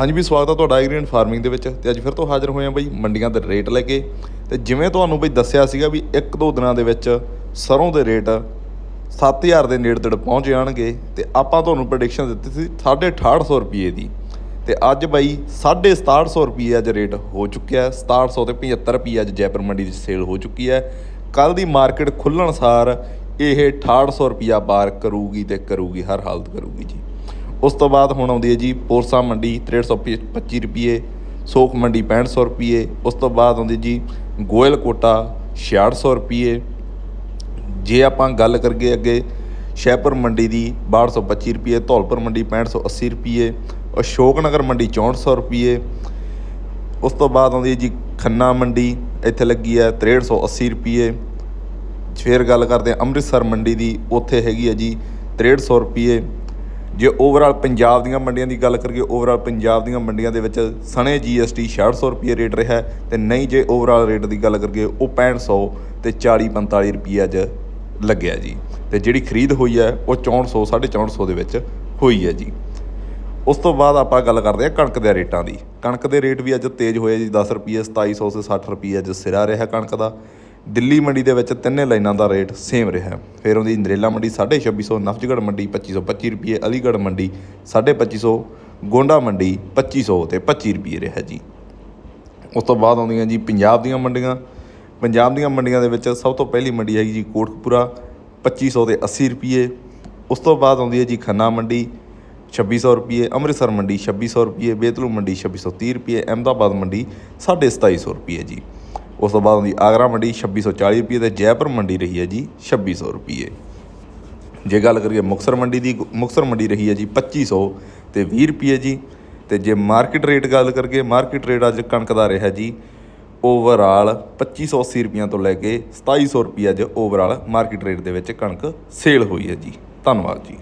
ਹਾਂਜੀ ਵੀ ਸਵਾਗਤ ਹੈ ਤੁਹਾਡਾ ਐਗਰੀਨ ਫਾਰਮਿੰਗ ਦੇ ਵਿੱਚ। ਤੇ ਅੱਜ ਫਿਰ ਤੋਂ ਹਾਜ਼ਰ ਹੋਏ ਹਾਂ ਬਈ ਮੰਡੀਆਂ ਦੇ ਰੇਟ ਲੈ ਕੇ। ਤੇ ਜਿਵੇਂ ਤੁਹਾਨੂੰ ਬਈ ਦੱਸਿਆ ਸੀਗਾ ਵੀ ਇੱਕ ਦੋ ਦਿਨਾਂ ਦੇ ਵਿੱਚ ਸਰੋਂ ਦੇ ਰੇਟ 7000 ਦੇ ਨੇੜੇ ਤੇੜ ਪਹੁੰਚ ਜਾਣਗੇ। ਤੇ ਆਪਾਂ ਤੁਹਾਨੂੰ ਪ੍ਰੈਡਿਕਸ਼ਨ ਦਿੱਤੀ ਸੀ 6800 ਰੁਪਏ ਦੀ। ਤੇ ਅੱਜ ਬਈ 6700 ਰੁਪਏ ਅੱਜ ਰੇਟ ਹੋ ਚੁੱਕਿਆ ਹੈ। 6700 ਤੇ 75 ਰੁਪਏ ਅੱਜ ਜੈਪੁਰ ਮੰਡੀ ਦੀ ਸੇਲ ਹੋ ਚੁੱਕੀ ਹੈ। ਕੱਲ ਦੀ ਮਾਰਕੀਟ ਖੁੱਲਣ ਸਾਰ ਇਹ 6800 ਰੁਪਿਆ ਪਾਰ ਕਰੂਗੀ ਤੇ ਕਰੂਗੀ, ਹਰ ਹਾਲਤ ਕਰੂਗੀ ਜੀ। ਉਸ ਤੋਂ ਬਾਅਦ ਹੁਣ ਆਉਂਦੀ ਹੈ ਜੀ ਪੋਰਸਾ ਮੰਡੀ 6325 ਰੁਪਏ, ਸੋਖ ਮੰਡੀ 6500 ਰੁਪਏ, ਉਸ ਤੋਂ ਬਾਅਦ ਆਉਂਦੀ ਜੀ ਗੋਇਲ ਕੋਟਾ 6600 ਰੁਪਏ। ਜੇ ਆਪਾਂ ਗੱਲ ਕਰੀਏ ਅੱਗੇ ਸ਼ੈਪੁਰ ਮੰਡੀ ਦੀ 6225 ਰੁਪਏ, ਧੌਲਪੁਰ ਮੰਡੀ 6580 ਰੁਪਏ, ਅਸ਼ੋਕਨਗਰ ਮੰਡੀ 6400 ਰੁਪਏ। ਉਸ ਤੋਂ ਬਾਅਦ ਆਉਂਦੀ ਹੈ ਜੀ ਖੰਨਾ ਮੰਡੀ, ਇੱਥੇ ਲੱਗੀ ਹੈ 6380 ਰੁਪਏ। ਫਿਰ ਗੱਲ ਕਰਦੇ ਹਾਂ ਅੰਮ੍ਰਿਤਸਰ ਮੰਡੀ ਦੀ, ਉੱਥੇ ਹੈਗੀ ਹੈ ਜੀ 6300 ਰੁਪਏ। ਜੇ ਓਵਰਆਲ ਪੰਜਾਬ ਦੀਆਂ ਮੰਡੀਆਂ ਦੀ ਗੱਲ ਕਰੀਏ ਓਵਰਆਲ ਪੰਜਾਬ ਦੀਆਂ ਮੰਡੀਆਂ ਦੇ ਵਿੱਚ ਸਣੇ GST 6600 ਰੁਪਏ ਰੇਟ ਰਿਹਾ ਹੈ ਤੇ ਨਹੀਂ ਜੇ ਓਵਰਆਲ ਰੇਟ ਦੀ ਗੱਲ ਕਰੀਏ, ਉਹ 6500 ਤੇ 40 45 ਰੁਪਏ ਅੱਜ ਲੱਗਿਆ ਜੀ। ਤੇ ਜਿਹੜੀ ਖਰੀਦ ਹੋਈ ਹੈ, ਉਹ 6400 450 ਦੇ ਵਿੱਚ ਹੋਈ ਹੈ ਜੀ। ਉਸ ਤੋਂ ਬਾਅਦ ਆਪਾਂ ਗੱਲ ਕਰਦੇ ਹਾਂ ਕਣਕ ਦੇ ਰੇਟਾਂ ਦੀ। ਕਣਕ ਦੇ ਰੇਟ ਵੀ ਅੱਜ ਤੇਜ਼ ਹੋਏ ਜੀ 10 ਰੁਪਏ 2700 ਤੇ 60 ਰੁਪਏ ਅੱਜ ਸਿਰਾ ਰਿਹਾ ਕਣਕ ਦਾ। ਦਿੱਲੀ ਮੰਡੀ ਦੇ ਵਿੱਚ ਤਿੰਨੇ ਲਾਈਨਾਂ ਦਾ ਰੇਟ ਸੇਮ ਰਿਹਾ। ਫਿਰ ਉਹਦੀ ਨਰੇਲਾ ਮੰਡੀ 2650 ਨਫਜਗੜ ਮੰਡੀ 2525 ਰੁਪਏ, ਅਲੀਗੜ੍ਹ ਮੰਡੀ 2550 ਗੋਂਡਾ ਮੰਡੀ 2500 ਤੇ 25 ਰੁਪਏ ਰਿਹਾ ਜੀ। ਉਸ ਤੋਂ ਬਾਅਦ ਆਉਂਦੀਆਂ ਜੀ ਪੰਜਾਬ ਦੀਆਂ ਮੰਡੀਆਂ। ਪੰਜਾਬ ਦੀਆਂ ਮੰਡੀਆਂ ਦੇ ਵਿੱਚ ਸਭ ਤੋਂ ਪਹਿਲੀ ਮੰਡੀ ਹੈਗੀ ਜੀ ਕੋਟਕਪੂਰਾ 2500 ਤੇ 80 ਰੁਪਏ। ਉਸ ਤੋਂ ਬਾਅਦ ਆਉਂਦੀ ਹੈ ਜੀ ਖੰਨਾ ਮੰਡੀ 2600 ਰੁਪਏ, ਅੰਮ੍ਰਿਤਸਰ ਮੰਡੀ 2600 ਰੁਪਏ, ਬੇਤਲੂ ਮੰਡੀ 2630 ਰੁਪਏ, ਅਹਿਮਦਾਬਾਦ ਮੰਡੀ 2750 ਰੁਪਏ ਜੀ। ਉਸ ਤੋਂ ਬਾਅਦ ਉਹਦੀ ਆਗਰਾ ਮੰਡੀ 2640 ਰੁਪਏ ਤੇ ਜੈਪੁਰ ਮੰਡੀ ਰਹੀ ਹੈ ਜੀ 2600 ਰੁਪਏ। ਜੇ ਗੱਲ ਕਰੀਏ ਮੁਕਸਰ ਮੰਡੀ ਦੀ ਮੁਕਸਰ ਮੰਡੀ ਰਹੀ ਹੈ ਜੀ 2500 ਤੇ 20 ਰੁਪਏ ਜੀ। ਤੇ ਜੇ ਮਾਰਕੀਟ ਰੇਟ ਗੱਲ ਕਰੀਏ, ਮਾਰਕੀਟ ਰੇਟ ਅੱਜ ਕਣਕ ਦਾ ਰਿਹਾ ਜੀ ਓਵਰਆਲ 2580 ਰੁਪਈਆਂ ਤੋਂ ਲੈ ਕੇ 2700 ਰੁਪਏ ਅੱਜ ਓਵਰਆਲ ਮਾਰਕੀਟ ਰੇਟ ਦੇ ਵਿੱਚ ਕਣਕ ਸੇਲ ਹੋਈ ਹੈ ਜੀ। ਧੰਨਵਾਦ ਜੀ।